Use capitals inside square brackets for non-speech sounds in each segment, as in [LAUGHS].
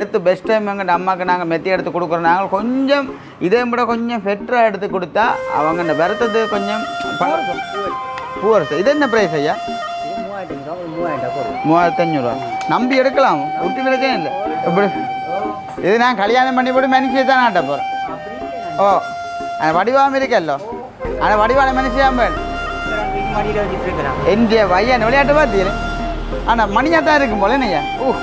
எடுத்து best time எங்கள் அம்மாவுக்கு நாங்கள் மெத்தி எடுத்து கொடுக்குறோம். நாங்கள் கொஞ்சம் இதை விட கொஞ்சம் பெட்டராக எடுத்து கொடுத்தா அவங்க இந்த வருத்தது கொஞ்சம் பூவரசு இது என்ன ப்ரைஸ் ஐயா? இது மூவாயிரத்தி ரூபா ஒரு மூவாயிரம் ரூபா. போடுவோம் மூவாயிரத்தி அஞ்சூறுவா நம்பி எடுக்கலாம். விட்டு பிரச்சனை இல்லை. எப்படி? இது நான் கல்யாணம் பண்ணி போட்டு மனுஷி தான் நாட்ட போகிறேன் ஓ அந்த வடிவாம இருக்கல்லோ. அந்த வடிவான இருக்கிறான். எந்த பையன் விளையாட்டு பார்த்தீங்களே ஆனால் மணியாக தான் இருக்கும் போல என்னய்யா ஓ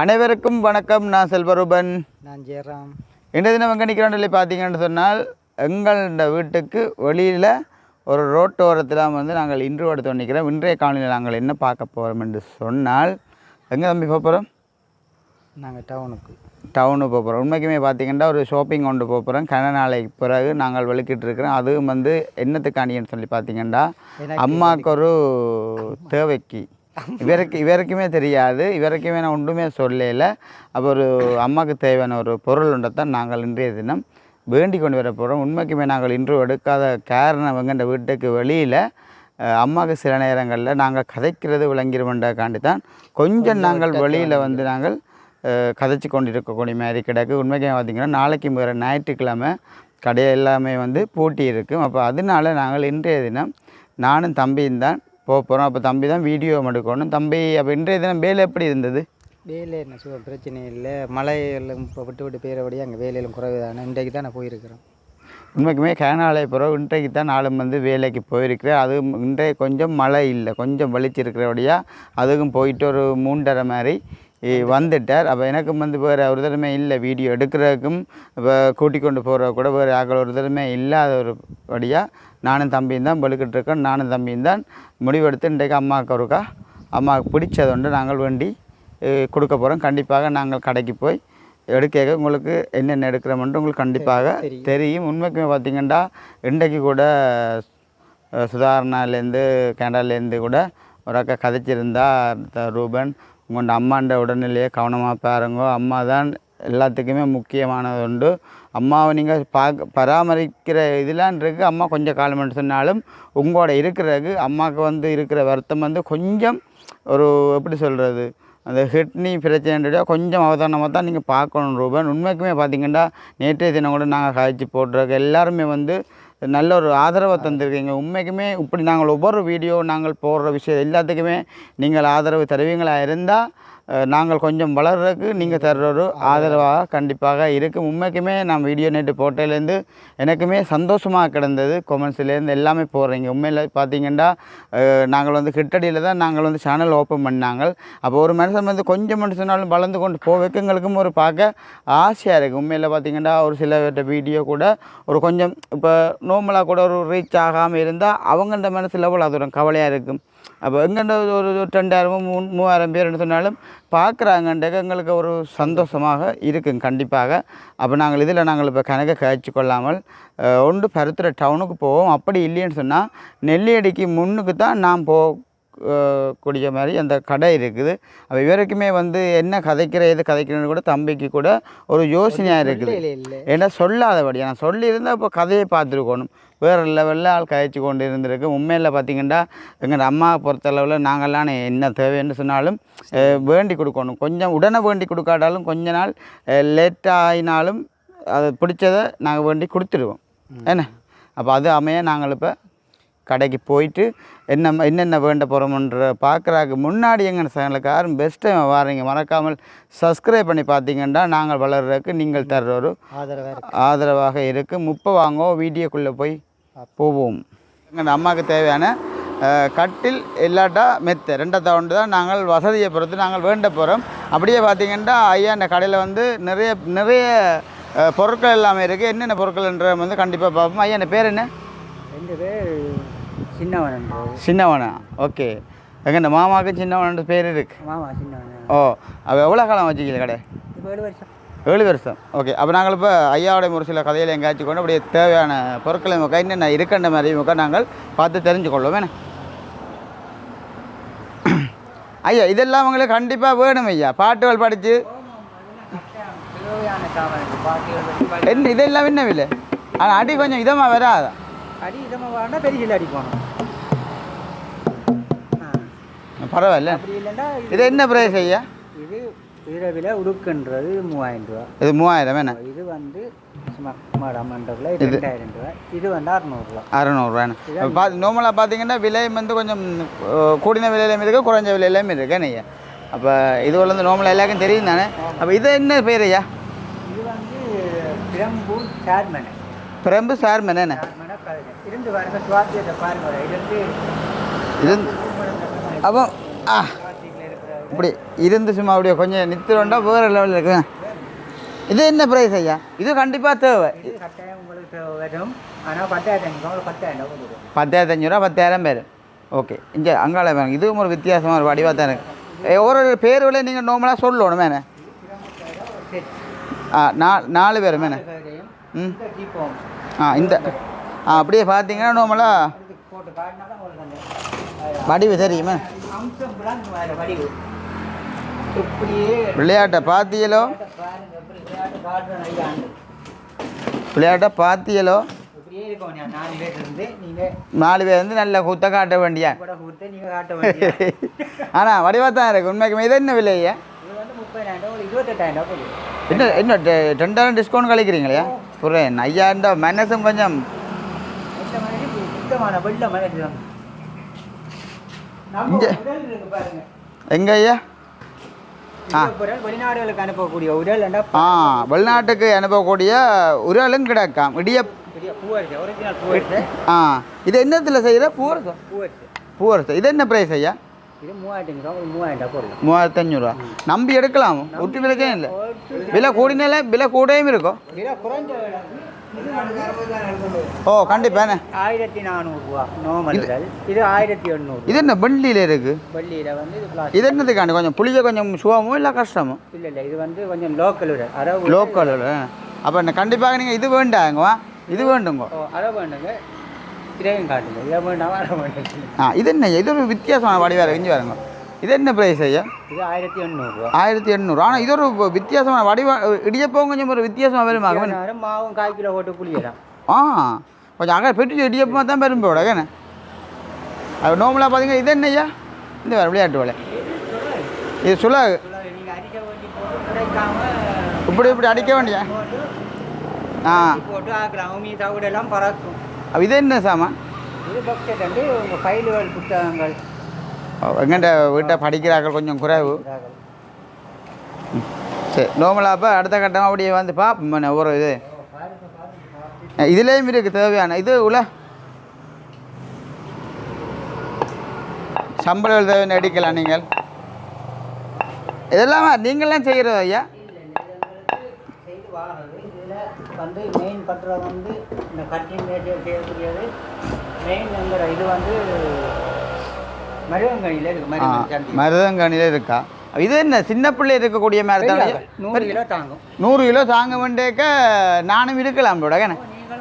அனைவருக்கும் வணக்கம். நான் செல்வரூபன். நான் ஜெயராம். இன்றைய தினம் எங்கே பார்த்தீங்கன்னு சொன்னால் எங்களோட வீட்டுக்கு வெளியில் ஒரு ரோட்டோரத்தில் வந்து நாங்கள் இன்று எடுத்து நிற்கிறோம் இன்றைய காலையில் நாங்கள் என்ன பார்க்க போகிறோம் என்று சொன்னால் எங்கே தம்பி போக போகிறோம் நாங்கள் டவுனுக்கு. டவுனுக்கு போக போகிறோம் உண்மைக்குமே பார்த்தீங்கன்னா ஒரு ஷாப்பிங் கொண்டு போக போகிறோம் கன நாளைக்கு பிறகு நாங்கள் வெளிக்கிட்டு இருக்கிறோம். அதுவும் வந்து என்னத்துக்காண்டின்னு சொல்லி பார்த்தீங்கன்னா அம்மாவுக்கு ஒரு தேவைக்கு. [LAUGHS] இவருக்கு இவருக்குமே தெரியாது. இவருக்குமே நான் ஒன்றுமே சொல்லல. அப்போ ஒரு அம்மாவுக்கு தேவையான ஒரு பொருள் ஒன்றை தான் நாங்கள் இன்றைய தினம் வேண்டி கொண்டு வர போகிறோம் உண்மைக்குமே நாங்கள் இன்று எடுக்காத காரணம் எங்கள்ட வீட்டுக்கு வெளியில் அம்மாவுக்கு சில நேரங்களில் நாங்கள் கதைக்கிறது விளங்கிருமென்றக்காண்டி தான் கொஞ்சம் நாங்கள் வெளியில் வந்து நாங்கள் கதைச்சு கொண்டு இருக்கக்கூடிய மாதிரி கிடக்கு. உண்மைக்கு பார்த்திங்கன்னா நாளைக்கு வேறு ஞாயிற்றுக்கிழமை கடை எல்லாமே வந்து பூட்டி இருக்கும். அப்போ அதனால நாங்கள் இன்றைய தினம் நானும் தம்பியும் தான் போக போகிறோம் அப்போ தம்பி தான் வீடியோ எடுக்கணும். தம்பி அப்போ இன்றைய தினம் வேலை எப்படி இருந்தது? வேலை என்ன சுக பிரச்சனை இல்லை. மழையெல்லாம் இப்போ விட்டு விட்டு பெய்கிறபடியே அங்கே வேலையெல்லாம் குறைவு தானே இன்றைக்கு தான் நான் போயிருக்கிறேன் உண்மைக்குமே கேனாலை பிறகு இன்றைக்கு தான் நாளும் வந்து வேலைக்கு போயிருக்கிறேன். அது இன்றைய கொஞ்சம் மழை இல்லை. கொஞ்சம் வலிச்சிருக்கிறபடியாக அதுக்கும் போயிட்டு ஒரு மூன்றரை மாதிரி வந்துட்டார். அப்போ எனக்கும் வந்து வேறு ஒரு தடவை இல்லை வீடியோ எடுக்கிறதுக்கும். இப்போ கூட்டிக் கொண்டு போகிற கூட வேறு ஆக்கள் ஒரு தடவை இல்லாத ஒரு படியாக நானும் தம்பியும் தான் பழுக்கிட்டு இருக்கோம் நானும் தம்பியும் தான் முடிவெடுத்து இன்றைக்கு அம்மாவுக்கு ஒருக்கா அம்மாவுக்கு பிடிச்சது ஒன்று நாங்கள் வேண்டி கொடுக்க போகிறோம் கண்டிப்பாக நாங்கள் கடைக்கு போய் எடுக்க உங்களுக்கு என்னென்ன எடுக்கிறோம்ன்ட்டு உங்களுக்கு கண்டிப்பாக தெரியும். உண்மைக்குமே பார்த்தீங்கன்னா இன்றைக்கு கூட சுதாரணாலேருந்து கேண்டாலேருந்து கூட ஒரு அக்கா கதைச்சிருந்தா ரூபன் உங்களோட அம்மாண்ட உடல்நிலையை கவனமாக பாருங்க. அம்மா தான் எல்லாத்துக்குமே முக்கியமானது உண்டு அம்மாவை நீங்கள் பார்க்க பராமரிக்கிற இதெல்லாம் இருக்கு. அம்மா கொஞ்சம் காலம் சொன்னாலும் உங்களோட இருக்கிறதுக்கு அம்மாவுக்கு வந்து இருக்கிற வருத்தம் வந்து கொஞ்சம் ஒரு எப்படி சொல்கிறது அந்த கிட்னி பிரச்சனைன்றத கொஞ்சம் அவதானமாக தான் நீங்கள் பார்க்கணும் ரூபன். உண்மைக்குமே பார்த்தீங்கன்னா நேற்றைய தினம் கூட நாங்கள் காய்ச்சி போட்டிருக்க எல்லாருமே வந்து நல்ல ஒரு ஆதரவை தந்திருக்கீங்க. உண்மைக்குமே இப்படி நாங்கள் ஒவ்வொரு வீடியோ நாங்கள் போடுற விஷயம் எல்லாத்துக்குமே நீங்கள் ஆதரவு தருவீங்களா இருந்தால் நாங்கள் கொஞ்சம் வளர்றதுக்கு நீங்கள் தர்ற ஒரு ஆதரவாக கண்டிப்பாக இருக்கும் உண்மைக்குமே நான் வீடியோ நேற்று போட்டதுலேருந்து எனக்குமே சந்தோஷமாக கிடந்தது. கொமெண்ட்ஸ்லேருந்து எல்லாமே போடுறீங்க. உண்மையில் பார்த்தீங்கன்னா நாங்கள் வந்து கிட்டடியில் தான் நாங்கள் வந்து சேனல் ஓப்பன் பண்ணாங்க. அப்போ ஒரு மனுஷன் வந்து கொஞ்சம் மனுஷனாலும் வளர்ந்து கொண்டு போவதுக்கு எங்களுக்கும் ஒரு பார்க்க ஆசையாக இருக்குது உண்மையில் பார்த்தீங்கன்னா ஒரு சில வீடியோ கூட ஒரு கொஞ்சம் இப்போ நார்மலாக கூட ஒரு ரீச் ஆகாமல் இருந்தால் அவங்கள்ட மனசு லெவல் அது ஒரு கவலையாக இருக்கும். அப்போ எங்கள்ட ஒரு ரெண்டாயிரமோ மூணு மூவாயிரம் பேர்னு சொன்னாலும் பார்க்குறாங்கன்றக்க எங்களுக்கு ஒரு சந்தோஷமாக இருக்கும் கண்டிப்பாக. அப்போ நாங்கள் இதில் நாங்கள் இப்போ கணக்கை கழிச்சு கொள்ளாமல் ஒன்று பருத்துற டவுனுக்கு போவோம். அப்படி இல்லைன்னு சொன்னால் நெல்லியடிக்கு முன்னுக்கு தான் நான் போ கூடிய மாதிரி அந்த கடை இருக்குது. அப்போ இவருக்குமே வந்து என்ன கதைக்கிற எது கதைக்கிறேன்னு கூட தம்பிக்கு கூட ஒரு யோசனையாக இருக்குது. ஏன்னா சொல்லாதபடி நான் சொல்லியிருந்தால் இப்போ கதையை பார்த்துருக்கணும். வேறு லெவலில் ஆள் கழிச்சு கொண்டு இருந்திருக்கு. உண்மையில் பார்த்தீங்கன்னா எங்கள் அம்மாவை பொறுத்தளவில் நாங்கள்லாம் என்ன தேவைன்னு சொன்னாலும் வேண்டி கொடுக்கணும். கொஞ்சம் உடனே வேண்டி கொடுக்காட்டாலும் கொஞ்ச நாள் லேட் ஆகினாலும் அது பிடிச்சதை நாங்கள் வேண்டி கொடுத்துருவோம் என்ன? அப்போ அது அமைய நாங்கள் இப்போ கடைக்கு போயிட்டு என்ன என்னென்ன வேண்ட போகிறோம்ன்ற பார்க்குறாக்கு முன்னாடி எங்கள் சேனலுக்கு யாரும் பெஸ்ட் டைம் வாரீங்க. மறக்காமல் சப்ஸ்கிரைப் பண்ணி பார்த்தீங்கன்னா நாங்கள் வளர்றதுக்கு நீங்கள் தர்ற ஒரு ஆதரவாக இருக்குது முப்பை வாங்கோ வீடியோக்குள்ளே போய் போவோம். எங்கள் அம்மாவுக்கு தேவையான கட்டில் இல்லாட்டா மெத்தை. ரெண்டாவது ஒன்று தான் நாங்கள் வசதியை பொறுத்து நாங்கள் வேண்ட போகிறோம் அப்படியே பார்த்தீங்கன்னா ஐயா இந்த கடையில் வந்து நிறைய நிறைய பொருட்கள் எல்லாமே இருக்குது என்னென்ன பொருட்கள்ன்ற வந்து கண்டிப்பாக பார்ப்போம். ஐயா என் பேர் என்ன? ரெண்டு பேர் சின்னவன் சின்னவனா? ஓகே. எங்க இந்த மாமாவுக்கு சின்னவனன்ற பேர் இருக்கு. மாமா சின்னவன். ஓ அப்போ எவ்வளோ காலம் வச்சுக்கல கடை? இப்போ ஏழு வருஷம். ஏழு வருஷம். ஓகே அப்போ நாங்கள் இப்போ ஐயாவுடைய ஒரு சில கதையில் எங்கேயாச்சும் கொண்டு அப்படியே தேவையான பொருட்களை முக்கா என்னென்ன இருக்கின்ற மாதிரி முக்கா நாங்கள் பார்த்து தெரிஞ்சுக்கொள்வோம். வேணே ஐயா இதெல்லாம் உங்களுக்கு கண்டிப்பாக வேணும் ஐயா. பாட்டுகள் படித்து என்ன இதெல்லாம் என்ன இல்லை ஆனால் அடி கொஞ்சம் இதமாக வராதா? அடி இதமாக வேணா பெரிய அடி போகணும். பரவாயில்ல. இது என்ன பிரைஸ் ஐயா? இது இரவில் உடுக்குன்றது மூவாயிரம் ரூபா. இது மூவாயிரம் என்ன? இது வந்து இது வந்து அறநூறுவா அறநூறுவான்னு பா நார்மலாக பார்த்தீங்கன்னா விலை வந்து கொஞ்சம் கூடின விலையிலும் இருக்குது குறைஞ்ச விலையிலும் இருக்குது ஐயா? அப்போ இது வந்து நார்மலாக எல்லாருக்கும் தெரியும் தானே? அப்போ இது என்ன பேர் ஐயா? இது வந்து பிரம்பு சேர்மனை. பிரம்பு சார்மன் என்ன? இருந்து பாருங்க சுவாத்தியத்தை பாருங்க இருந்து இது அப்போ ஆ இப்படி இருந்து சும்மா அப்படியே கொஞ்சம் நித்திரம்டா வேறு லெவலில் இருக்குங்க இது என்ன ப்ரைஸ் ஐயா? இது கண்டிப்பாக தேவை. இது கட்டாயம் உங்களுக்கு வரும். ஆனால் பத்தாயிரத்தி அஞ்சூறுரூவா பத்தாயிரம் பேர். ஓகே இங்கே அங்கால பாருங்க இதுவும் ஒரு வித்தியாசமான ஒரு வடிவாக தான் இருக்கு. ஏ, ஒரு ஒரு பேர் விலை நீங்கள் நார்மலாக சொல்லணும் மேனே ஆ நா நாலு பேர் மேனே ம். ஆ இந்த ஆ அப்படியே பார்த்தீங்கன்னா நார்மலாக வடிவு தெரியுமே அம்சம் தான் வேறு வடிவு இப்படியே விளையாட்டை பார்த்தீங்களோ எப்படி விளையாட்டு பார்த்தீங்களோ நான். நாலு பேர் வந்து நல்ல குத்த காட்ட வேண்டியா. கூட கொடுத்து நீங்கள் காட்ட வேண்டிய. [LAUGHS] ஆனால் வடிவாக தான் இருக்கு உண்மைக்குமே இது என்ன விலையா என்ன என்ன ரெண்டாயிரம் டிஸ்கவுண்ட் கழிக்கிறீங்களா? புரியேன் ஐயாயிரம் கொஞ்சம். தான் இருக்கு பாருங்க. எங்க ஐயா? வெளிநாடுகளுக்கு அனுப்பக்கூடிய என்ன ஆ வெளிநாட்டுக்கு அனுப்பக்கூடிய உரலும் கிடக்காம். இடிய ஆ இது என்னத்தில் செய்கிற பூவரசம் பூவரிசை பூவரசம் இது என்ன ப்ரைஸ் ஐயா? இது மூவாயிரத்தி ஐநூறுவா ஒரு மூவாயிரம் ரூபா போடலாம் மூவாயிரத்தி அஞ்சூறுரூவா நம்பி எடுக்கலாம்? ஒட்டு விலைக்கே இல்லை. விலை கூடினால விலை கூடயும் இருக்கும். ஓ கண்டிப்பாண்ணே ஆயிரத்தி நானூறுரூவா நோமல் விரல் இது ஆயிரத்தி எண்ணூறு. இது என்ன பெண்டியில் இருக்குது வள்ளியில் வந்து இது இது என்னதுக்காண்டி? கொஞ்சம் புளிய கொஞ்சம் சுவமோ இல்லை கஷ்டமோ? இல்லை இல்லை இது வந்து கொஞ்சம் லோக்கல் அரவு லோக்கல் அப்போ என்ன கண்டிப்பாக நீங்கள் இது வேண்டாங்கவா இது வேண்டுங்க. ஓ அரவு வேண்டுங்க. இதையும் காட்டுங்க. இதை வேண்டாம் அரை வேண்டாம் ஆ இது என்ன இது ஒரு வித்தியாசமான வடிவாக இங்கே பாருங்க. இது என்ன ப்ரைஸ் ஐயா? இது ஆயிரத்தி எண்ணூறுரூவா ஆயிரத்தி எண்ணூறு. ஆனால் இது ஒரு வித்தியாசமான வடிவா இடியப்பம் கொஞ்சம் ஒரு வித்தியாசமாக வருமா நேரம் மாவும் கால் கிலோ போட்டு புளியலாம். ஆ கொஞ்சம் அங்கே பெட்டி இடியப்பமாக தான் பெரும்போட என்ன அது நார்மலாக பார்த்தீங்கன்னா இது என்ன ஐயா? இந்த வேறு விளையாட்டு வேலை. இது கிடைக்காம இப்படி இப்படி அடிக்க வேண்டிய? ஆ. இது என்ன சாமான்? இது பக்கெட் வந்து உங்கள் ஃபைலுகள் புத்தகங்கள். எங்கள்கிட்ட வீட்டை படிக்கிறார்கள் கொஞ்சம் குறைவு. சரி நார்மலாக அப்போ அடுத்த கட்டமாக அப்படியே வந்து பார்ப்போம் ஒரு இது. இதுலேயும் இருக்குது தேவையான இது உள்ள. சம்பளம் தேவையான அடிக்கலாம் நீங்கள்? இதெல்லாம் நீங்களாம் செய்கிறது ஐயா? வந்து மெயின் பத்திரம் வந்து இந்த கட்டிங் மேஜர் செய்யக்கூடியது. மெயின் இது வந்து மருதங்கனியில் இருக்கா இது என்ன சின்ன பிள்ளை இருக்கக்கூடிய மாதிரி தானே நூறு கிலோ தாங்கும். நூறு கிலோ தாங்க வேண்டியக்க நானும் இருக்கலாம் போட என்ன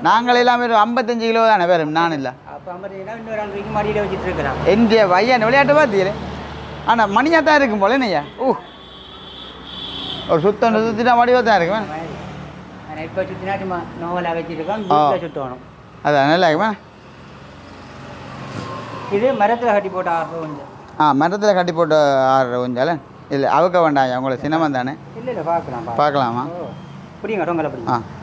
நாங்கள் எல்லாமே ஐம்பத்தஞ்சு கிலோ தானே வரும் நான் இல்லை. அப்போ ஐம்பதுனா இன்னொரு ஆள் தூக்கி மடியில் வச்சுட்டு இருக்கிறான் என்ஜே பையன் விளையாட்டு பார்த்தீங்களே ஆனால் மணியாக தான் இருக்கும் போல என்னய்யா ஊ. ஒரு சுத்தம் சுற்றினா மடிவாக தான் இருக்கும் அதான் நல்லா இருக்குமா? இது மரத்தில் கட்டி போட்ட ஆர்வம் கொஞ்சம். ஆ மரத்தில் கட்டி போட்டு ஆடுற கொஞ்சால இல்லை அவுக்க வேண்டாம் உங்களை சின்னமன் தானே? இல்லை இல்லை பார்க்கலாம் பார்க்கலாம். புரியுங்க டொங்கலை புரியுங்க. ஆ.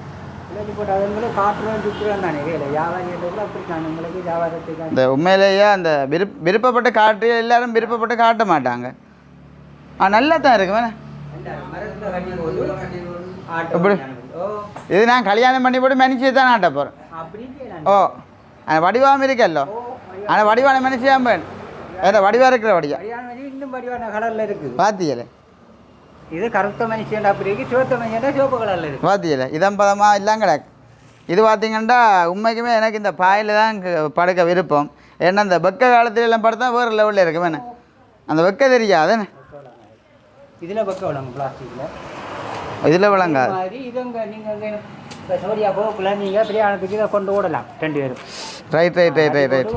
அப்படி இந்த உண்மையிலேயே அந்த விருப் விருப்பப்பட்டு காட்டு எல்லாரும் விருப்பப்பட்டு காட்ட மாட்டாங்க. ஆ நல்லா தான் இருக்கு? ஓ. இது நான் கல்யாணம் பண்ணி போட்டு மனுஷி தான் ஆட்ட போகிறேன் ஓ வடிவாம இருக்கல்லோ? ஆனால் வடிவான மனுஷியாம் பேன் வேற வடிவா இருக்கிற வடியா இன்னும் வடிவான கலரில் இருக்குது பாத்தியல. இது கருத்த மனுஷன் அப்படி இருக்கு சிவத்த மனுஷன் சிவப்பு கலரில் இருக்கு. பாத்தியல. இதம் பதமா எல்லாம் கிடக்கு. இது பார்த்தீங்கன்னா உண்மைக்குமே எனக்கு இந்த பாயில் தான் படுக்க விருப்பம். ஏன்னா இந்த வெக்க காலத்துல எல்லாம் படுத்தா வேறு லெவலில் இருக்கு வேணே அந்த வெக்க தெரியாதுன்னு இதில் பக்கம் விளங்கும் பிளாஸ்டிக்கில் இதில் விளங்காது. நீங்கள் பிரியாணத்துக்கு இதை கொண்டு ஓடலாம் ரெண்டு பேரும். Right right right right right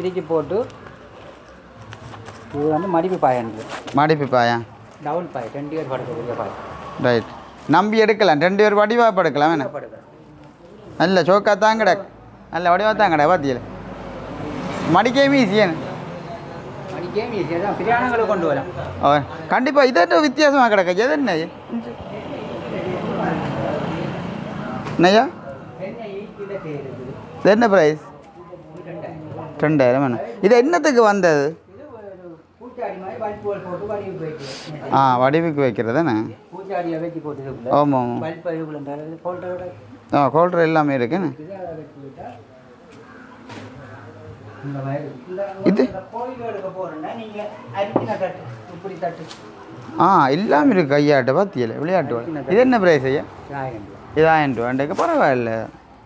இறுக்கி போட்டு இது வந்து மடிப்பு பாயன்றது மடிப்பு பாயா? டவுன் பாய் ரெண்டு பேர் படுக்கக்கூடிய பாய். ரைட் நம்பி எடுக்கலாம் ரெண்டு பேர் வடிவா படுக்கலாம் வேணே படுக்கிறேன் நல்ல சோக்கா தான் கிடக்கு. நல்ல வடிவா தான் கிடக்கு பாத்தியல மடிக்கவே ஈஸியானு கேமியஸ் தான் பிரியாணங்களை கொண்டு வரலாம். ஓ கண்டிப்பாக இது என்ன வித்தியாசமாக கிடக்கு? எது என்ன இது? என்ன ப்ரைஸ் ரெண்டாயிரம் வேணும். இது என்னத்துக்கு வந்தது? ஆ வடிவுக்கு வைக்கிறது தானே? ஆமாம் ஆ கோல்டர் எல்லாமே இருக்குன்னு இது? ஆ எல்லாமே இருக்குது ஐயாட்ட பார்த்தியல விளையாட்டு இது என்ன ப்ரைஸ் ஐயா? இதாயிரம் ரூபா. பரவாயில்ல.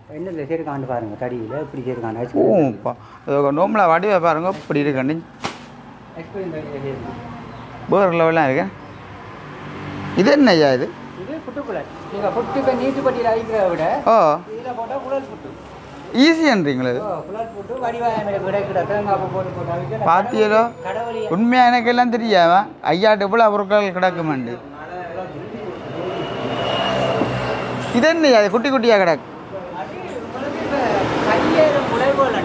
என்ன சரிக்காண்டு பாருங்க தடியில் இப்படி சரிக்காண்டு நோம்பலாக வடிவை பாருங்க இப்படி இருக்கண்டு வேறு லெவலாம் இருக்கு? இது என்ன ஐயா இது? அவிச்சு பாத்தியலோ உண்மையாக எனக்கு எல்லாம் தெரியாம ஐயாட்டு போல பொருட்கள் கிடக்குமாண்டு. இது என்ன குட்டி குட்டியாக கிடக்கு அது உங்களுக்கு இப்ப கையேறு உழைவுகள்ண்டா ஓ. கை கால் உழைவுண்டா கால் எப்படி இருக்குன்னு செய்து காட்டணும் ஆ மணி ஆ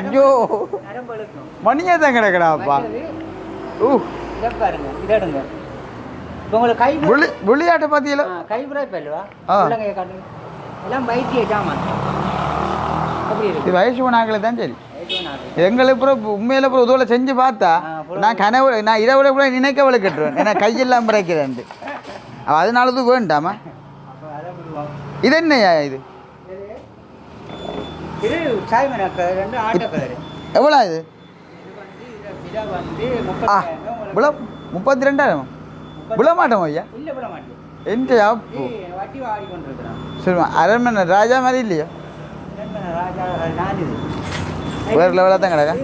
ஐயோ. மணியாக தான் கிடக்கடாப்பா ஊ. பாருங்க உங்களுக்கு கை விளி விளையாட்டை பார்த்தீங்களா ஆ, கை புறாய்ப்பு இல்லவா? ஆ. உள்ளங்கையை காட்டுங்க எல்லாம் வைத்திய ஜாமான் அப்படி இருக்கு. இது வயசு போனாக்களே தான் சரி எங்களுக்கு அப்புறம் உண்மையில அப்புறம் உதவில செஞ்சு பார்த்தா நான் கனவு நான் இரவுல கூட நினைக்கவளை கட்டுவேன் ஏன்னா கையெல்லாம் பிறக்கிறேன்ட்டு [LAUGHS] அதனால இது வேண்டாமா? இது என்னய்யா இது? எவ்வளோ இது? ஆ விழ முப்பத்தி ரெண்டாயிரம் விழ மாட்டோம் ஐயா வாடி கொண்டிருக்கிறான். சொல்லுமா அரண்மனை ராஜா மாதிரி இல்லையா? வேறு லெவலாக தான் கிடக்கா?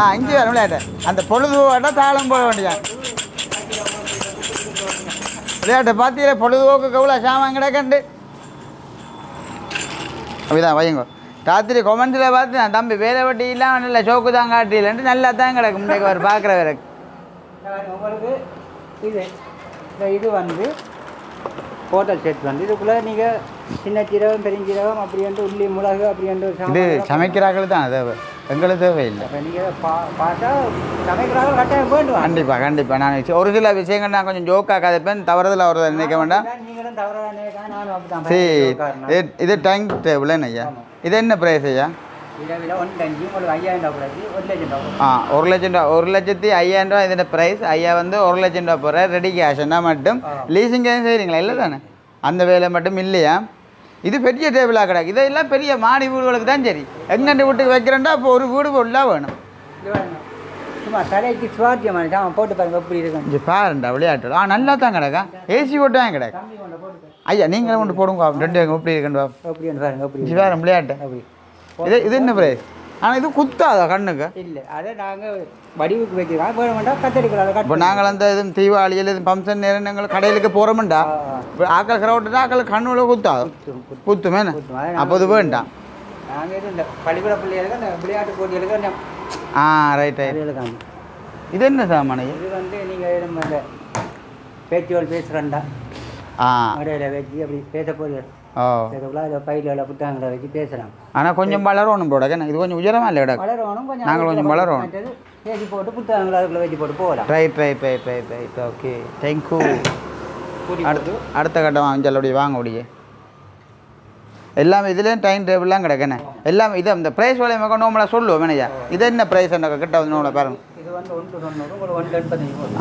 ஆ இங்கே வர விளையாட்டு. அந்த பொழுது தாளம் போட வேண்டியதான் விளையாட்டை பார்த்தீங்களா பொழுதுபோக்கு எவ்வளோ சாமான் கிடக்கண்டு. அப்படிதான் வையுங்க. ராத்திரி கொமெண்ட்ஸில் பார்த்து நான் தம்பி வேலை வட்டி இல்லாமல் நல்ல சோக்கு தான் காட்டிலன்ட்டு நல்லா தான் கிடக்கும் முன்னைக்கு அவர் பார்க்குறவருக்கு உங்களுக்கு இது இந்த இது வந்து ஹோட்டல் செட் வந்து இதுக்குள்ளே நீங்கள் சின்ன சீரகம் பெருஞ்சீரகம் அப்படின்ட்டு உள்ளி மிளகு அப்படின்ட்டு இது சமைக்கிறார்கள் தான் தேவை எங்களுக்கு தேவையில்லை. கண்டிப்பாக கண்டிப்பாக நான் ஒரு சில விஷயங்கள் நான் கொஞ்சம் ஜோக்காக கதைப்பேன் தவறுதல் அவர் நினைக்க வேண்டாம். சரி இது இது டைம் டேபிள் ஐயா. இது என்ன ப்ரைஸ் ஐயா? ஆ ஒரு லட்சம் ரூபா ஒரு லட்சத்தி ஐயாயிரம் ரூபா இதோட ப்ரைஸ் ஐயா வந்து ஒரு லட்சம் ரூபா போகிற ரெடி கேஷ்னா மட்டும். லீசிங் செய்கிறீங்களா இல்லை தானே அந்த வேலை மட்டும் இல்லையா? இது பெரிய டேபிளாக கிடக்கு. இதெல்லாம் பெரிய மாடி வீடுகளுக்கு தான் சரி. எங்கெண்டு வீட்டுக்கு வைக்கிறேன்டா அப்போ ஒரு வீடு ஃபுல்லாக வேணும். சும்மா தலைக்கு சுவாத்தியமான போட்டு பாருங்க எப்படி இருக்கும். இங்கே பாருண்டா விளையாட்டு ஆ நல்லா தான் கிடக்கா. ஏசி போட்டு தான் கிடக்கு ஐயா நீங்களும் கொண்டு போடுங்க ரெண்டு எப்படி பாப்போம். எப்படி பாருங்க எப்படி இது வேறு விளையாட்டு. அப்படி. இது இது என்ன ப்ரைஸ் ஆனால் இது குத்தாதா கண்ணுக்கு? இல்லை அதை நாங்கள் வடிவுக்கு வைக்கிறோம் வேணும் வேண்டாம் கத்தரிக்கலாம் அதை இப்போ நாங்கள் அந்த இது தீபாவளியில் இது ஃபங்க்ஷன் நேரம் நாங்கள் கடையிலுக்கு போகிறோம்டா இப்போ ஆக்கள் கிரௌட்டு ஆக்கள் கண்ணுல குத்தாது குத்துமே அப்போ இது வேண்டாம் நாங்கள் இது இந்த பள்ளிக்கூட பிள்ளைகளுக்கு அந்த விளையாட்டு போட்டிகளுக்கு ஆ ரைட் ரைட் இது என்ன சாமான் இது? வந்து நீங்கள் நம்ம இந்த பேச்சுவல் பேசுகிறண்டா ஆ. மடையில் வச்சு அப்படி பேச ஆனால் கொஞ்சம் வளரணும் இது கொஞ்சம் உயரமா இல்லை நாங்கள் கொஞ்சம் வளரணும். பேசி போட்டு புத்தகங்களை அதுக்குள்ள வச்சு போட்டு போகலாம். Right right right right right okay thank you அடுத்து அடுத்த கட்டம் வாங்கி வாங்க முடியே எல்லாமே இதுலேயும் டைம் டேபிள்லாம் கிடக்குண்ணே எல்லாம் இது இந்த ப்ரைஸ் விலையை நோம்பலாக சொல்லுவோம் மேனையா இது என்ன ப்ரைஸ் என்ன கிட்ட வந்து நோம்பலை பாருங்க.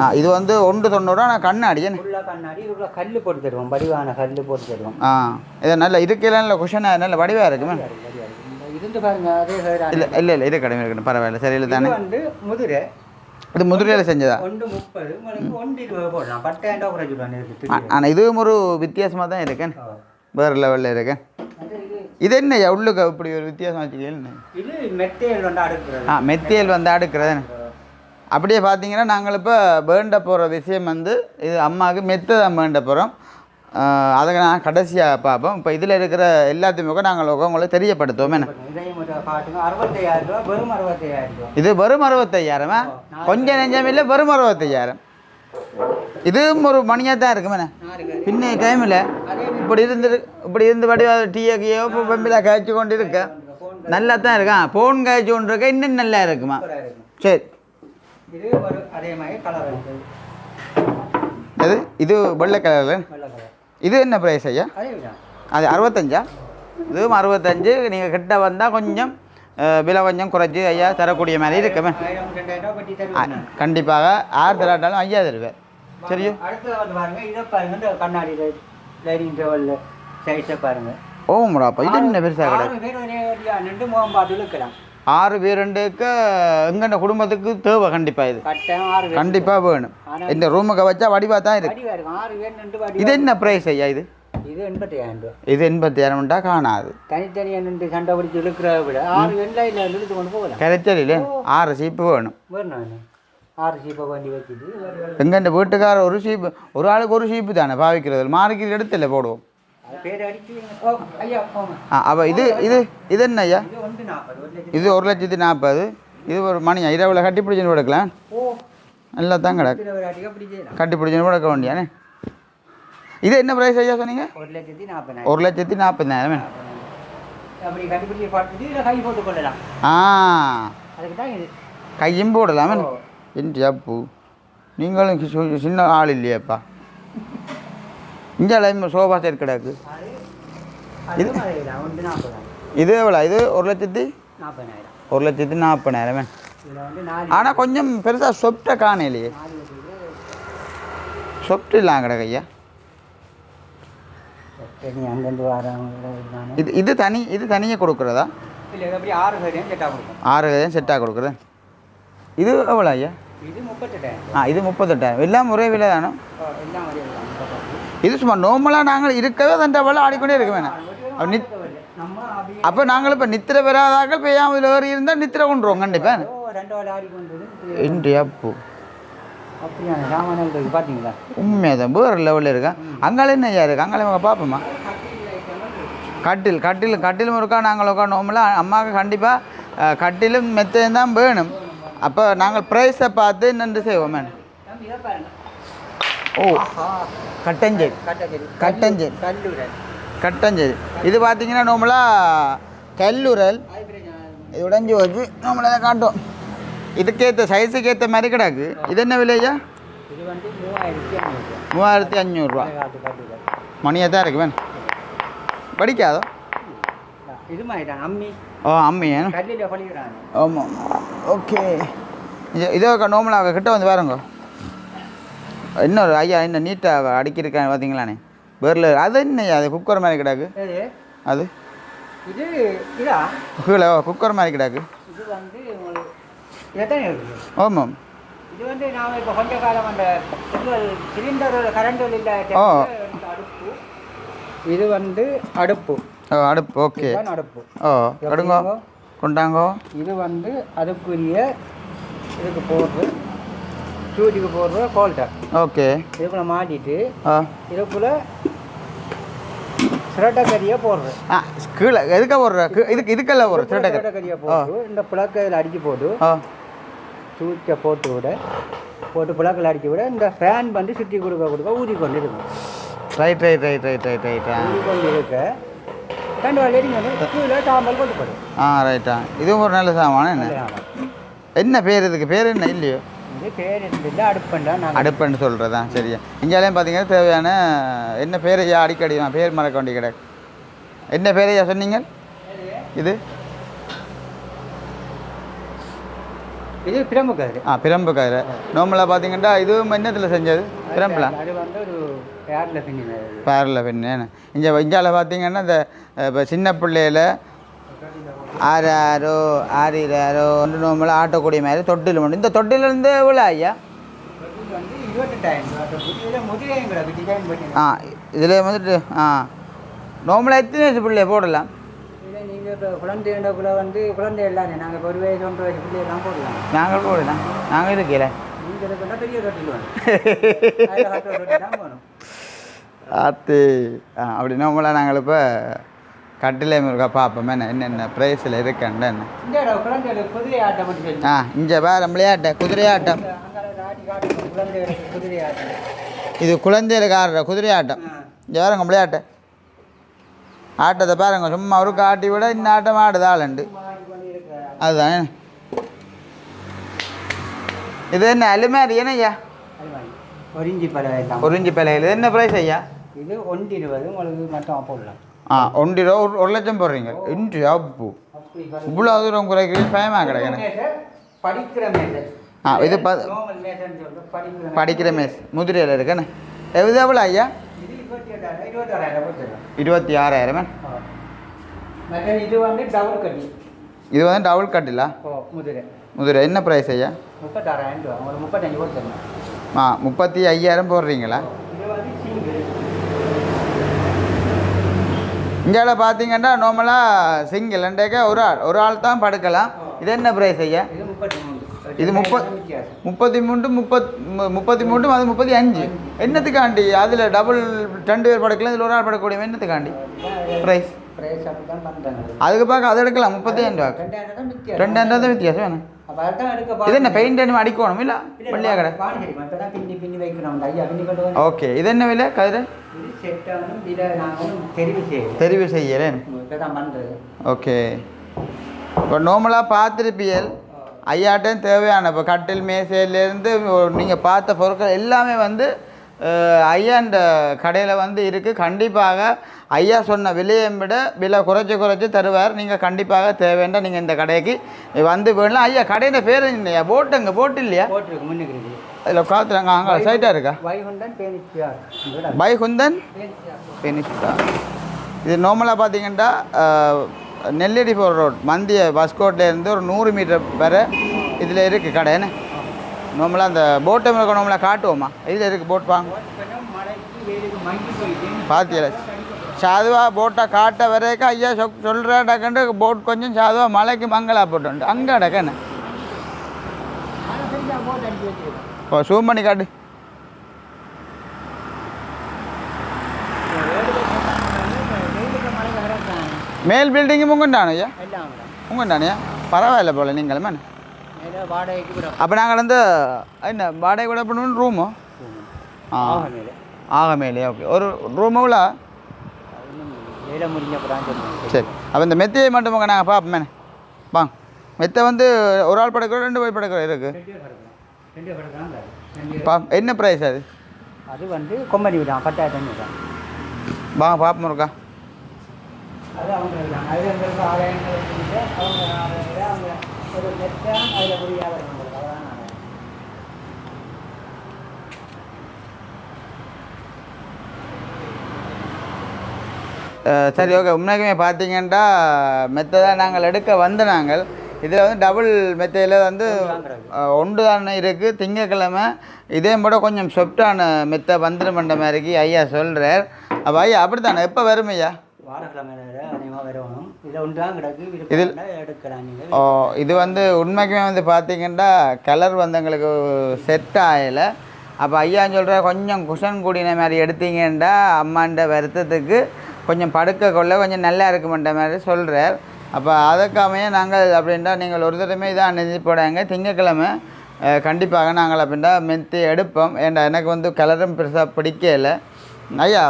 ஆ இது வந்து ஒன்று தொண்ணூறுவா நான் கண்ணாடி கண்ணாடி கல் போட்டு தருவோம் வடிவான கல் போட்டு தருவோம். ஆ இது நல்ல இருக்கலாம் நல்ல குஷனாக நல்ல வடிவாக இருக்குமே. பாருங்க அதே இல்லை இல்லை இல்லை இது கடமை இருக்கணும் பரவாயில்ல சரி இல்லை தானே. வந்து முதிரை. இது முதுரையில் செஞ்சதா? ஒன்று முப்பது உங்களுக்கு ஒன்று இருபது போடலாம். பத்தாயிரம் ரூபா குறைச்சி விடுவாங்க இதுக்கு ஆனால் இதுவும் ஒரு வித்தியாசமாக தான் இருக்கேன். வேறு லெவலில் இருக்கேன் இது. என்னய்யா உள்ளுக்கு இப்படி ஒரு வித்தியாசம் வச்சுக்கல இது மெத்தையில் வந்து அடுக்கிறது. ஆ மெத்தியல் வந்து அடுக்கிறது அப்படியே பார்த்தீங்கன்னா நாங்கள் இப்போ வேண்ட போகிற விஷயம் வந்து இது அம்மாவுக்கு மெத்தை தான் வேண்ட போகிறோம் அதை நான் கடைசியாக பார்ப்போம். இப்போ இதில் இருக்கிற எல்லாத்தையுமே நாங்கள் உங்களுக்கு தெரியப்படுத்துவோம். என்ன? இது வெறும் அறுபத்தையாயிரமா கொஞ்சம் நெஞ்சம் இல்லை வெறும் அறுபத்தையாயிரம். இதுவும் ஒரு மணியாக தான் இருக்குமே பின்ன டைமில் இப்படி இருந்து இப்படி இருந்து படி டீயக்கையோ இப்போ பெம்பில் காய்ச்சி கொண்டு இருக்க? நல்லா தான் இருக்கான் ஃபோன் காய்ச்சி கொண்டு இருக்க? இன்னும் நல்லா இருக்குமா? சரி. இது அதே மாதிரி கலர் அது இது வெள்ளை கலரில் வெள்ளை கலர் இது என்ன ப்ரைஸ் ஐயா? அதே அறுபத்தஞ்சா? இதுவும் அறுபத்தஞ்சு. நீங்கள் கிட்ட வந்தால் கொஞ்சம் விலை கொஞ்சம் குறைச்சி ஐயா தரக்கூடிய மாதிரி இருக்குமே. ரூபாய் கண்டிப்பாக ஆறு தராட்டாலும் ஐயா தருவேன் சரியோ? வந்து பாருங்க இதை என்ன பெருசாக கிடக்கு ஆறு பேருண்டுக்கு எங்கண்ட குடும்பத்துக்கு தேவை கண்டிப்பாக இது. கண்டிப்பாக வேணும். இந்த ரூமுக்கு வச்சா வடிவாக தான் இருக்கு. இது என்ன ப்ரைஸ் ஐயா இது? இது எண்பத்தி ஆயிரம் இது எண்பத்தி ஆயிரம்ட்டா காணாது. தனித்தனியாக நின்று சண்டை பிடிச்சி இழுக்கிறத விட ஆறு இல்லை இழுத்து கொண்டு போகலாம். கிடைச்சல ஆறு சீப்பு வேணும். வேணும் வேணும். ஆறு சீப்பை வண்டி வச்சுட்டு எங்கண்ட வீட்டுக்கார ஒரு சீப்பு ஒரு ஆளுக்கு ஒரு சீப்பு தானே பாவிக்கிறது மாறிக்கிற இடத்துல போடுவோம். அப்போ இது இது இது என்ன ஐயா? இது ஒரு லட்சத்தி நாற்பது. இது ஒரு மணி இரவில் கட்டி பிடிச்சின்னு கொடுக்கலாம். ஓ. நல்லா தான் கிடக்கு. கட்டி பிடிச்சின்னு கொடுக்க வேண்டியானே இது என்ன ப்ரைஸ் ஐயா சொன்னீங்க? ஒரு லட்சத்தி நாற்பதாயிரம். ஒரு லட்சத்தி நாற்பதாயிரம். ஆ. கையும் போடலாமே. என் அப்பு? நீங்களும் சின்ன ஆள் இல்லையாப்பா. இங்கே லைம் சோஃபா செட் கிடக்கு. நாற்பதாயிரம். இது எவ்வளோ? இது ஒரு லட்சத்தி? ஒரு லட்சத்தி நாற்பதாயிரமே ஆனால் கொஞ்சம் பெருசாக சொப்டை லட்சத்துக்கு சொப்ட் இல்லாம கிடக்கு ஐயா. இது இது தனி இது தனியாக கொடுக்குறதா? இது ஆறு கதையும் செட்டாக கொடுக்குறது இது எவ்வளோ ஐயா? இது முப்பத்தெட்டாயிரம். ஆ இது முப்பத்தெட்டாயிரம். எல்லாம் ஒரே விலை தானே. இது சும்மா நார்மலாக நாங்கள் இருக்கவே தண்டை வேலை ஆடிக்கொண்டே இருக்க வேணாம் அப்ப நித் அப்போ நாங்கள் இப்போ நித்திரை பெறாதாக்கள் பெய்யாமல் இதில் ஏறி இருந்தால் நித்திரை கொண்டுருவோம் கண்டிப்பாக இன்றைய அப்பு அப்படியான சாமான்கள் இருக்கு பார்த்தீங்களா? உண்மையாக தான் வேறு லெவலில் இருக்கேன் அங்கால என்ன ஐயா இருக்கு? அங்கால இவங்க பார்ப்போமா கட்டில் கட்டில் கட்டிலும் இருக்கா நாங்கள் உட்காந்தோம்ல அம்மாவுக்கு கண்டிப்பாக கட்டிலும் மெத்தையும் தான் வேணும். அப்போ நாங்கள் ப்ரைஸை பார்த்து நின்று செய்வோம் பாருங்க. ஓ கட்டஞ்சேரி. கட்டஞ்சேரி. கட்டஞ்சேரி. இது பார்த்தீங்கன்னா நார்மலாக கல்லுரல். அது இது உடஞ்சி வச்சு நம்மளை காட்டும் இதுக்கேற்ற சைஸுக்கு ஏற்ற மாதிரி கிடக்கு. இது என்ன விலையா மூவாயிரத்தி அஞ்சூறுரூவா மணியாக தான் இருக்கு வேணும் படிக்காதோ? அம்மி. ஓ பழிக்கிறாங்க ஆமாம் ஓகே. இது இதோ நோமலாக கிட்ட வந்து பாருங்க. இன்னொரு ஐயா என்ன நீட்டாக அடிக்கிருக்கேன் பார்த்தீங்களாண்ணே பேரில் அது என்ன அது குக்கர் மாதிரி கிடக்கு? அது? இது இதா? கீழே குக்கர் மாதிரி கிடக்கு. இது வந்து உங்களுக்கு எத்தனை இருக்குது ஆமாம். இது வந்து நாம் இப்போ கொஞ்ச காலம் அந்த சிலிண்டர் கரண்ட் இல்லை ஓ. அடுப்பு. இது வந்து அடுப்பு. ஓ அடுப்பு ஓகே. அடுப்பு. ஓ எடுங்கோ கொண்டாங்கோ. இது வந்து அதுக்குரிய இதுக்கு போடுறது சூதிக்கு போடுற கோல்டர் ஓகே. இதுக்குள்ள மாட்டிட்டு இதுக்குள்ள சிரட்டக்கரியை போடுறது ஆ கீழே எதுக்க போடுற? இதுக்கு இதுக்கெல்லாம் போடுற சிரட்டை சிரட்டக்கரியை போட்டு இந்த புழக்கையில் அடிச்சு போட்டு சூச்சை போட்டு விட போட்டு புழக்கில் அடிச்சு விட இந்த ஃபேன் வந்து சுற்றி கொடுக்க கொடுக்க ஊதி கொண்டு இருக்கும் right right right right right right ஊதி கொண்டு இருக்க ரெண்டு வந்து கீழே சாம்பல் போடும் ஆ ரைட்டா இதுவும் ஒரு நல்ல சாமான என்ன? என்ன பேர் இதுக்கு? பேர் என்ன? இல்லையோ? அடுப்புன்னு சொல்கிறதா சரியா இங்கேயும் பார்த்தீங்கன்னா தேவையான என்ன பேர் ஐயா அடிக்கடி நான் பேர் மறக்க வேண்டிய கிடக்கு என்ன பேர் ஐயா சொன்னீங்க? இது? இது பிரம்பு கதிர் ஆ பிரம்பு கதிரை நார்மலாக பார்த்தீங்கன்னா இதுவும் என்னத்தில் செஞ்சது? பிரம்பில்? அது வந்து ஒரு ஏரில் பின்னினது பேரில் பின்னு. இங்கே இந்தியாவில் பார்த்தீங்கன்னா இந்த இப்போ சின்ன பிள்ளையில ஆறு ஆறோ ஆறு ஆறோ ஒன்று நார்மலாக ஆட்டக்கூடிய மாதிரி தொட்டில் மட்டும். இந்த தொட்டிலேருந்து எவ்வளோ ஐயா? ஆ இதில் வந்துட்டு ஆ. நார்மலாக எத்தனை வயசு பிள்ளைய போடலாம்? குழந்தைகளுக்குள்ள வந்து குழந்தை எல்லாரும் நாங்கள் இப்போ ஒரு வயசு ஒன்றரை வயசு பிள்ளையெல்லாம் போடலாம். நாங்கள் போடலாம். நாங்கள் இருக்கல [LAUGHS] ஆத்து ஆ அப்படி நார்மலாக நாங்கள் இப்போ கட்டிலே இருக்கா பார்ப்போம் என்ன என்னென்ன ப்ரைஸில் இருக்கேன் என்ன இந்த இடம் குழந்தைகளுக்கு குதிரை ஆட்டம் மட்டும் சொல்லி. ஆ இங்கே வேறு விளையாட்ட குதிரையாட்டம் இது குழந்தைகளுக்கு ஆடுற குதிரையாட்டம். இங்கே வேறுங்க விளையாட்டு ஆட்டத்தை பாருங்க சும்மா ஒரு காட்டி விட இன்னும் ஆட்டம் ஆடுது ஆளுண்டு. அதுதான். இது என்ன அலுமாரி என்ன ஐயா ஒரு இஞ்சி பழம் எல்லாம் ஒரு இஞ்சி பிள்ளைகள் இது என்ன ப்ரைஸ் ஐயா? இது ஒன்று இருபது உங்களுக்கு மட்டும் போடலாம் ஆ ஒன்று ரூபா ஒரு ஒரு லட்சம் போடுறீங்க. இன்று அப்பு. இவ்வளோ தூரம் குறைக்கிறீங்க பயமாக மேசை ஆ இது ப படிக்கிற மேஸ் முதிரையில் இருக்குன்னு எவ்வளோ எவ்வளோ ஐயா? இருபத்தி ஆறாயிரமே. இது வந்து டபுள் கட்டி இது வந்து டபுள் கட்டிலா? முதிரை. முதிரை என்ன ப்ரைஸ் ஐயா? முப்பத்தாறாயிரம் ஆ முப்பத்தி ஐயாயிரம் போடுறீங்களா இது வந்து சிங்கிள் இந்தியாவில் பார்த்தீங்கன்னா நார்மலாக சிங்கிள் ரெண்டேக்க ஒரு ஆள் ஒரு ஆள் தான் படுக்கலாம். இது என்ன ப்ரைஸ் ஐயா? இது முப்பத்தி முப்பத் முப்பத்தி மூன்று முப்பத் முப்பத்தி மூன்று அது முப்பத்தி அஞ்சு என்னத்துக்காண்டி? அதில் டபுள் ரெண்டு பேர் படுக்கலாம் இதில் ஒரு ஆள் படக்கூடிய என்னத்துக்காண்டி? ப்ரைஸ் அதுக்கு பார்க்க அதை எடுக்கலாம் முப்பத்தாயிரம் ரூபா ரெண்டாயிரம் தான் வித்தியாசம். ரெண்டாயிரம் தான் வித்தியாசம் வேணும். இது என்ன பெயிண்ட் என்ன அடிக்கணும் இல்லை? வெள்ளையா கடை? பின்னி பின்னி ஐயா பின்னி கொண்டு ஓகே இது என்ன விலை கதிர? தெரிவு பண்ணுறது ஓகே இப்போ நார்மலாக பார்த்துருப்பியல். ஐயாட்டையும் தேவையான இப்போ கட்டில் மேசையிலேருந்து நீங்கள் பார்த்த பொருட்கள் எல்லாமே வந்து ஐயாண்ட கடையில் வந்து இருக்குது கண்டிப்பாக ஐயா சொன்ன விலையை விட விலை குறைச்சி குறைச்சி தருவார். நீங்கள் கண்டிப்பாக தேவைன்னா நீங்கள் இந்த கடைக்கு வந்து வேணும் ஐயா கடையில் பேர் இல்லையா? போட்டு அங்கே போட்டு இல்லையா அதில் காத்துறாங்க அங்கே சைட்டாக இருக்கா? பைகுந்தன் இது நார்மலாக பார்த்தீங்கன்னா நெல்லடி போகிற ரோட் மந்திய பஸ்கோட்லேருந்து ஒரு நூறு மீட்டர் வரை இதில் இருக்குது கடை என்ன? நார்மலாக அந்த போட்டை நார்மலாக காட்டுவோமா? இதில் இருக்குது போட் வாங்க? மழைக்கு வெயிலுக்கு மங்கி போயிட்டு பாத்தியல. சாதுவா போட்டை காட்ட வரைக்கும் ஐயா சொல் சொல்கிற டக்குண்டு போட் கொஞ்சம் சாதுவா மலைக்கு மங்களா போட்டு அங்கே டக்குன்னு. மழை பெஞ்சா போட்டு அடிச்சு வச்சுருக்கோம் இப்போ சூம் பண்ணி காட்டு. மேல் பில்டிங்கு உங்கண்டானு ஐயா? உங்கண்டானியா பரவாயில்ல போல நீங்களுமே. அப்போ நாங்கள் வந்து என்ன வாடகை கூட பண்ணணும் ரூமோ ஆ மேலே ஆக மேலே ஓகே ஒரு அப்புறம் சொல்லுவாங்க சரி அப்போ இந்த மெத்தையை மட்டும் போங்க நாங்கள் பார்ப்போமே வாங்க மெத்தை வந்து ஒரு ஆள் படுக்கிற ரெண்டு பேர் படுக்கிற இருக்குது என்ன ப்ரைஸ் அது அது வந்து கொம்பனி விடான் பத்தாயிரத்தி ஐநூறு தான் வாங்க பார்ப்போம் இருக்கா அது அவங்க அவங்க ஒரு நெட்டாக அதில் ஒரு வியாபாரம் பண்ணுறது அதான் நான் சரி ஓகே உண்மைக்குமே பார்த்தீங்கன்னா மெத்தை தான் நாங்கள் எடுக்க வந்த நாங்கள். இதில் வந்து டபுள் மெத்தையில் வந்து ஒன்று தானே இருக்குது திங்கக்கிழமை இதே போட கொஞ்சம் சொப்டான மெத்தை வந்துடுமன்ற மாதிரிக்கு ஐயா சொல்கிறார் அப்போ ஐயா அப்படி தானே எப்போ வரும் ஐயா? இதில் இது வந்து உண்மைக்குமே வந்து பார்த்தீங்கன்னா கலர் வந்து எங்களுக்கு செட் ஆகலை. அப்போ ஐயா சொல்கிற கொஞ்சம் குஷன் கூடின மாதிரி எடுத்தீங்கன்னா அம்மாண்ட வருத்தத்துக்கு கொஞ்சம் படுக்க கொள்ள கொஞ்சம் நல்லா இருக்குமென்ற மாதிரி சொல்கிறார் அப்போ அதுக்காமையே நாங்கள் அப்படின்டா நீங்கள் ஒரு தடவை இதான் நினைச்சு போடாங்க. திங்கக்கிழமை கண்டிப்பாக நாங்கள் அப்படின்டா மெத்தி எடுப்போம். ஏன்டா எனக்கு வந்து கலரும் பெருசாக பிடிக்கல. ஐயா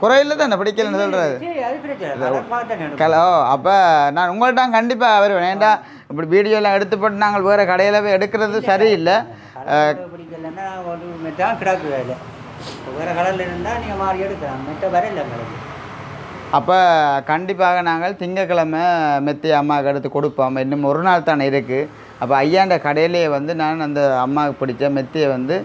குறையில தானே பிடிக்கலன்னு எடுப்போம். ஹலோ அப்போ நான் உங்கள்கிட்ட கண்டிப்பாக வருவேன். ஏன்டா இப்படி வீடியோலாம் எடுத்து போட்டு நாங்கள் வேறு கடையில் போய் எடுக்கிறது சரியில்லை. கிடக்கு வேலை. வேறு கலரில் இருந்தால் நீங்கள் மாறி எடுக்கலாம். வரையில அப்போ கண்டிப்பாக நாங்கள் திங்கக்கிழமை மெத்தி அம்மாவுக்கு எடுத்து கொடுப்போம். இன்னும் ஒரு நாள் தானே இருக்குது அப்போ ஐயாண்ட கடையிலேயே வந்து நான் அந்த அம்மாவுக்கு பிடிச்ச மெத்தியை வந்து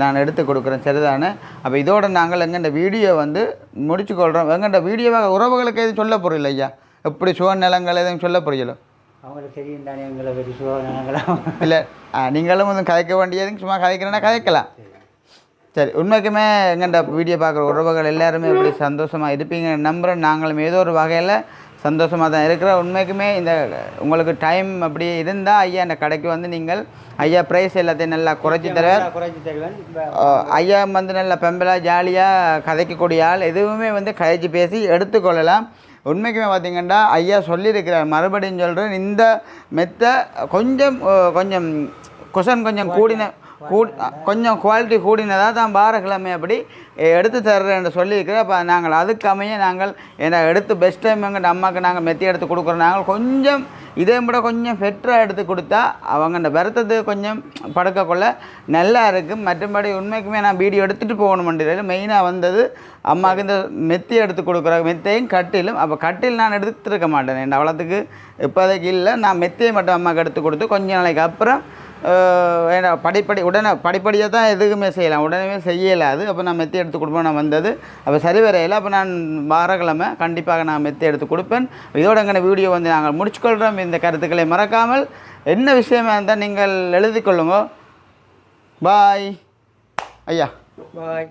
நான் எடுத்து கொடுக்குறேன். சரிதானே? அப்போ இதோட நாங்கள் எங்கள்ட வீடியோ வந்து முடிச்சுக்கொள்கிறோம் எங்கள்ட வீடியோவாக உறவுகளுக்கு எதுவும் சொல்ல போகிறீங்களா ஐயா? எப்படி சுவநிலங்கள் எதுவும் சொல்ல போகிறீங்களோ அவங்களுக்கு தெரியும் தானே எங்களை பெரிய சுகங்களாம் இல்லை நீங்களும் வந்து கதைக்க வேண்டியது சும்மா கதைக்கிறேன்னா கதைக்கலாம். சரி உண்மைக்குமே எங்கள்ட வீடியோ பார்க்குற உறவுகள் எல்லாருமே இப்படி சந்தோஷமாக இருப்பீங்க நம்புகிறேன் நாங்களும் ஏதோ ஒரு வகையில் சந்தோஷமாக தான் இருக்கிறோம் உண்மைக்குமே இந்த உங்களுக்கு டைம் அப்படி இருந்தால் ஐயா இந்த கடைக்கு வந்து நீங்கள் ஐயா ப்ரைஸ் எல்லாத்தையும் நல்லா குறைச்சி தருவார் ஐயா வந்து நல்ல பெம்பலாக ஜாலியாக கதைக்கக்கூடிய ஆள். எதுவுமே வந்து கதைச்சி பேசி எடுத்துக்கொள்ளலாம். உண்மைக்குமே பார்த்தீங்கன்னா ஐயா சொல்லியிருக்கிறார். மறுபடியும் சொல்கிறேன் இந்த மெத்தை கொஞ்சம் கொஞ்சம் குஷன் கொஞ்சம் கூடின கூ கொஞ்சம் குவாலிட்டி கூடினதாக தான் வாரக்கிழமை அப்படி எடுத்து தர்றேன்னு சொல்லியிருக்கிறேன் அப்போ நாங்கள் அதுக்கு அமைய நாங்கள் ஏன்னா எடுத்து பெஸ்ட் டைம் எங்கள் அம்மாவுக்கு நாங்கள் மெத்தி எடுத்து கொடுக்குறோம். நாங்கள் கொஞ்சம் இதே விட கொஞ்சம் பெட்டராக எடுத்து கொடுத்தா அவங்க அந்த வருத்தது கொஞ்சம் படுக்கக்குள்ள நல்லா இருக்கும். மற்றபடி உண்மைக்குமே நான் வீடியோ எடுத்துகிட்டு போகணும் மண்டியில் மெயினாக வந்தது அம்மாவுக்கு இந்த மெத்தி எடுத்து கொடுக்குற மெத்தையும் கட்டிலும். அப்போ கட்டில் நான் எடுத்துருக்க மாட்டேன். என் அவ்வளோத்துக்கு இப்போதைக்கு இல்லை. நான் மெத்தியை மட்டும் அம்மாவுக்கு எடுத்து கொடுத்து கொஞ்ச நாளைக்கு அப்புறம் ஏன்னா படிப்படி உடனே படிப்படியாக தான் எதுக்குமே செய்யலாம். உடனே செய்யலை அது அப்போ நான் மெத்தி எடுத்து கொடுப்பேன். நான் வந்தது. அப்போ சரி வரையில் அப்போ நான் வாரக்கிழமை கண்டிப்பாக நான் மெத்தி எடுத்து கொடுப்பேன். இதோட எங்கள் வீடியோ வந்து நாங்கள் முடிச்சுக்கொள்கிறோம் இந்த கருத்துக்களை மறக்காமல் என்ன விஷயமா இருந்தால் நீங்கள் எழுதிக்கொள்ளுங்க பாய். ஐயா. பாய்.